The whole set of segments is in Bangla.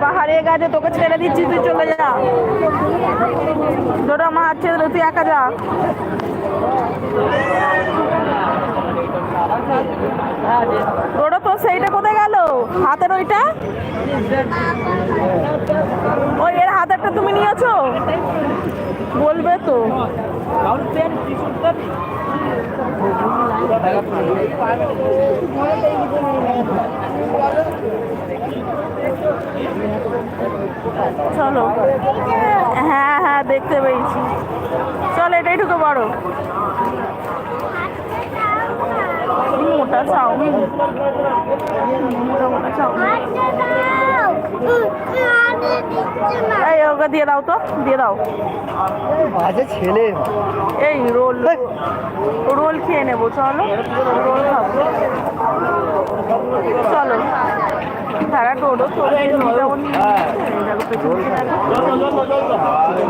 বাবা হারিয়ে গেছে, তোকে ছেড়ে দিচ্ছি, তুই চলে যা। ডোডো আমার হাত ছেড়ে তুই একা যা। ডোডো তো সেইটা কোথায় গেল? হাতের ওইটা? ওই এর হাতেরটা তুমি নিয়েছো? বলবে তো। চলো। হ্যাঁ হ্যাঁ দেখতে পেয়েছি। চল এটাই ঢুকে বড় মোটা চাউমিন মোটা মোটা চাউমিন এই ওকে দিয়ে দাও তো দিয়ে দাও। বাজে ছেলে। এই রোল। রোল খেয়ে নেব চলো। রোল খাব। চলো। তারা টোটো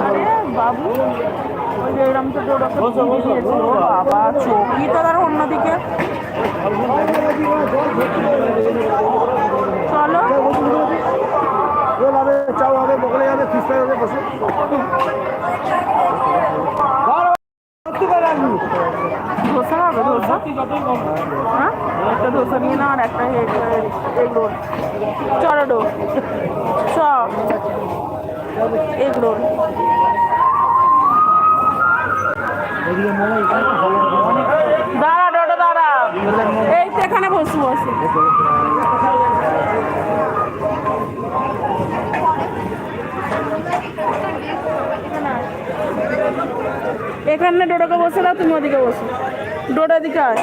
আরে বাবু ওই যে তো টোটো দিয়েছে ও বাবা চোখই তো তার অন্যদিকে? চলো। রোল হবে বগলে হবে ফিস হবে বসে ধোসা হবে ধোসা হ্যাঁ? একটা ধোসা নিয়ে নাও আর একটা এগ রোল চড়ো চ এগ রোল দাঁড়া ডোডো দাঁড়া। এই তো এখানে বসু বসু এখানে ডোডোকে বসে দাও, তুমি ওদিকে বসো। ডোডো দিকে আয়।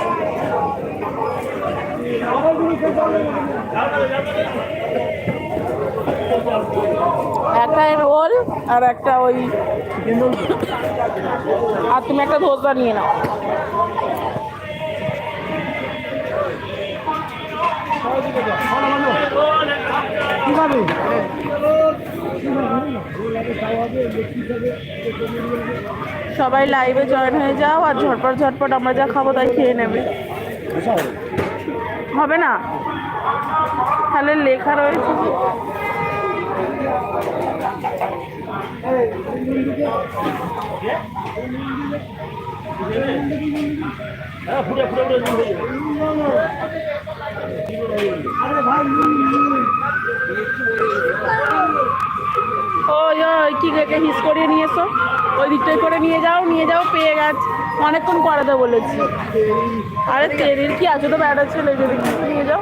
একটা রোল আর একটা ওই আর তুমি একটা ধোসা নিয়ে নাও। সবাই লাইভে জয়েন হয়ে যাও আর ঝটপট ঝটপট আমরা যা খাব তাই খেয়ে নেবে। হবে না? তাহলে লেখা রয়েছে। ওই ওই রেখে হিস করিয়ে নিয়ে এসো ওই দিকটাই করে নিয়ে যাও নিয়ে যাও, পেয়ে গেছে। অনেকক্ষণ করাতে বলেছি। আরে তেলের কি আছে তো ব্যাটার ছেলে যদি নিয়ে যাও।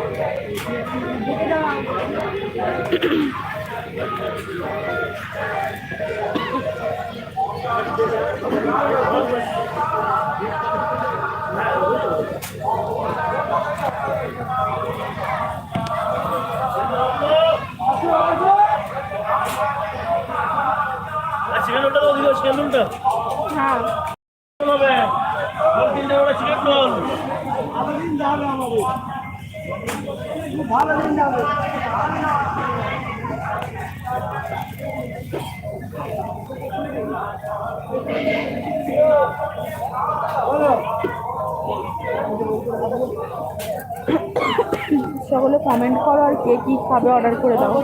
হ্যাঁ। সকলে কমেন্ট করো আর কে কী খাবে অর্ডার করে দাও।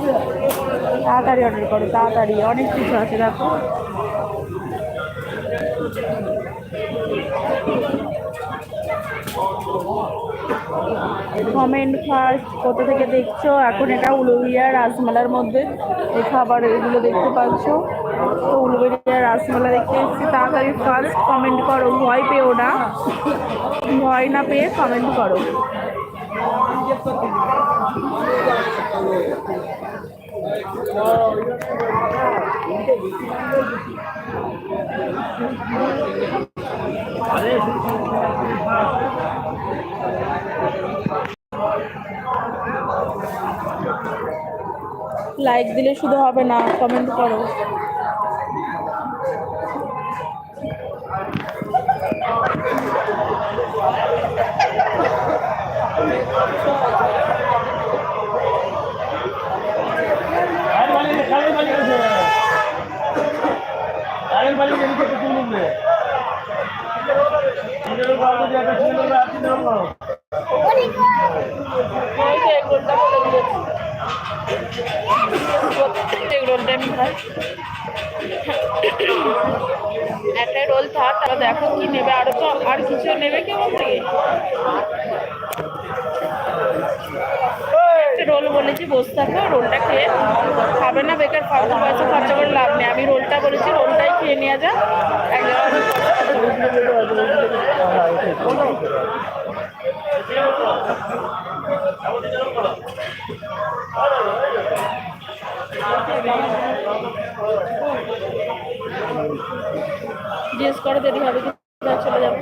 তাড়াতাড়ি অর্ডার করো, তাড়াতাড়ি। অনেক কিছু আছে, দেখো। কমেন্ট ফার্স্ট কোথা থেকে দেখছ? এখন এটা উলুবেড়িয়া রাসমালার মধ্যে। এই খাবার এগুলো দেখতে পাচ্ছ। তো উলুবেড়িয়া রাসমালা দেখতে এসেছি। তাড়াতাড়ি ফার্স্ট কমেন্ট করো। ভয় পেও না। ভয় না পেয়ে কমেন্ট করো। লাইক দিলে শুধু হবে না কমেন্ট করো। আর একটা রোল থাক দেখো কি নেবে আরও তো আর কিছু নেবে কি থেকে একটা রোল বলেছি বসে থাকো রোলটা খেয়ে খাবে না, বেকার ফালতু পয়সা খরচা করে লাভ নেই। আমি রোলটা বলেছি, রোলটাই খেয়ে নিয়ে যা জিজ্ঞেস করে, দেরি হবে কি চলে যাবে।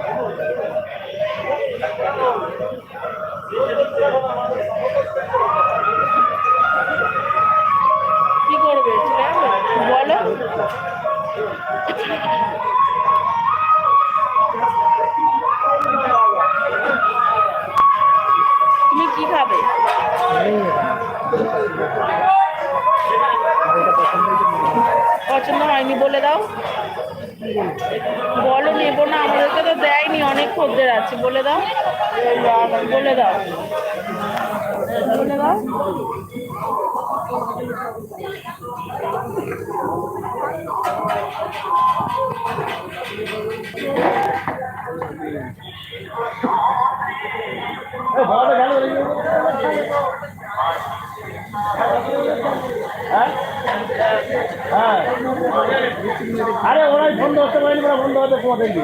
তুমি কি খাবে? পছন্দ হয়নি বলে দাও। বলো, নেব না, আমাদেরকে তো দেয়নি, অনেক খদ্দের আছে, বলে দাও। বলে দাও। বলে দাও। আরে ওরাই ফোন ধরতে পারেনি ওরা বন্ধ হতে তোমার দেখবি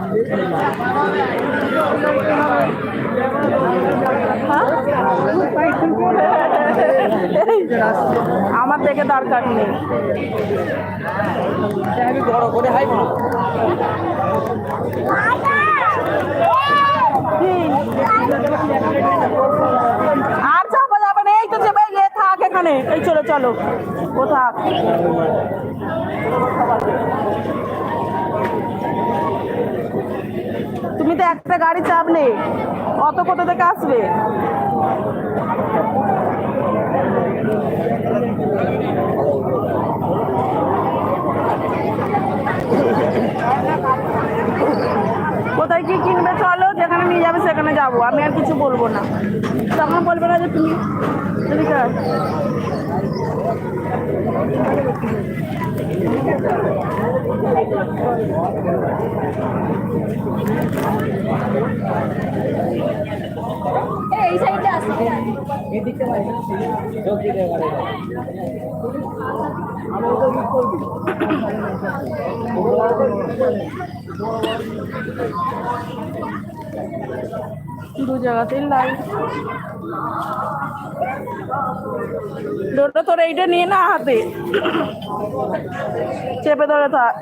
আমার থেকে দরকার নেই। বড় করে আর চাপা যাবে না এই তো চেপে এ থাক এখানে। এই চলো চলো। ও থাক। তুমি তো একটা গাড়ি চাপলে অত কোথা থেকে আসবে? কোথায় কি কিনবে চলো, যেখানে নিয়ে যাবে সেখানে যাব। আমি আর কিছু বলব না। তখন বলবে না যে তুমি এদিকে। এই সাইডে আসো। দু জায়গাতেই লাইট ডোটা তোর এইটা নিয়ে না হাতে। চেপে ধরে থাক।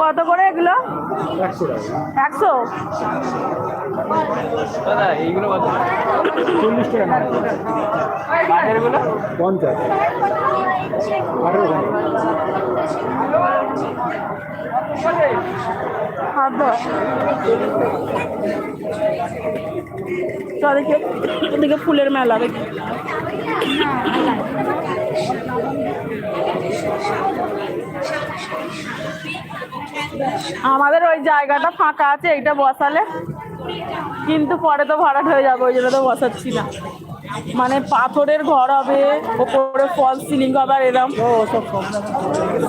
কত করে এগুলো? একশো? এইগুলো চল্লিশ টাকা পঞ্চাশ। দেখি ফুলের মেলা দেখি। আমাদের ওই জায়গাটা ফাঁকা আছে, এইটা বসালে। কিন্তু পরে তো ভরাট হয়ে যাবে, ওই জন্য তো বসাচ্ছি না। মানে পাথরের ঘর হবে ওপরে ফল সিলিং হবে আর এরম।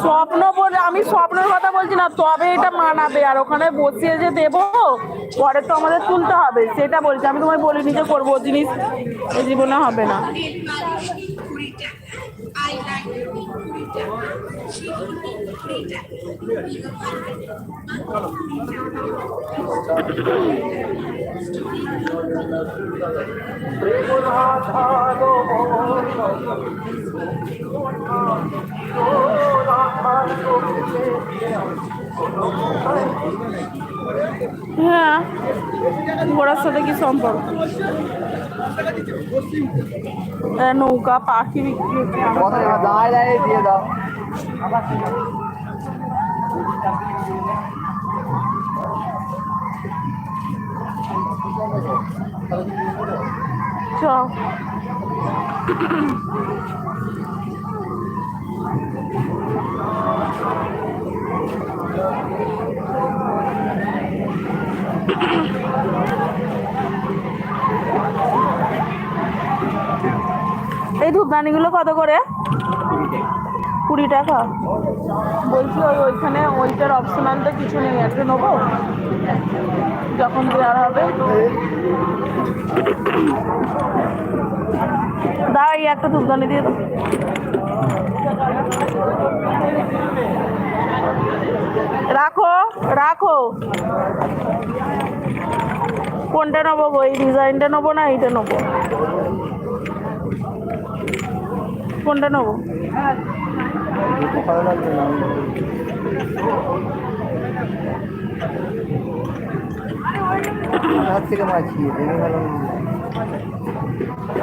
স্বপ্ন। বলে আমি স্বপ্নের কথা বলছি না তবে এটা মানাবে। আর ওখানে বসিয়ে যে দেব পরে তো আমাদের তুলতে হবে। সেটা বলছি আমি তোমায় বলিনি যে করব জিনিস জীবনে হবে না। হ্যাঁ ঘোড়ার সাথে কি সম্পর্ক? নৌকা পাখি বিক্রি দাঁড়ায় দাঁড়িয়ে দিয়ে দাও। চ এই ধূপদানিগুলো কত করে? কুড়ি টাকা। বলছি ওই ওইখানে ওইটার অপশনাল তো কিছু নেই, একটা নেব? যখন দেওয়ার হবে। দাও এই একটা ধূপদানি দিয়ে দাও। রাখো রাখো। কোনটা নেব গো? এই ডিজাইনটা নেব না এইটা নেব? কোনটা নেব?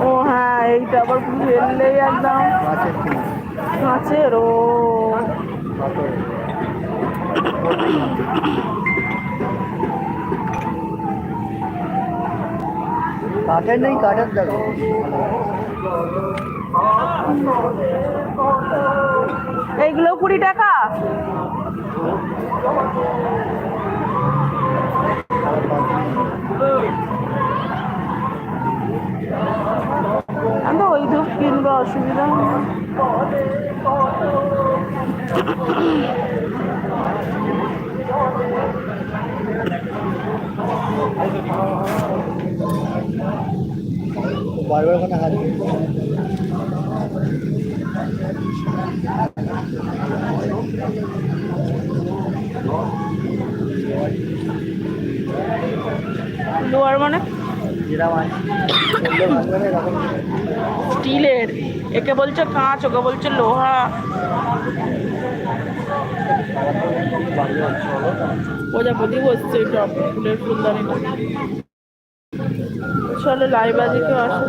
ও হ্যাঁ এইটা আবার ফেললেই একদম মাছের ও। কাঠের নেই কাঠের দেখো। এইগুলো কুড়ি টাকা? আমি ওই ধূপ কিনবো অসুবিধা বারবার ওখানে হাত মানে? স্টিলের। একে বলছে কাঁচ, ওকে বলছে লোহা। প্রজাপতি বসছে ফুলের ফুলদানিটা। চলো লাইব্রেরিতে আসো।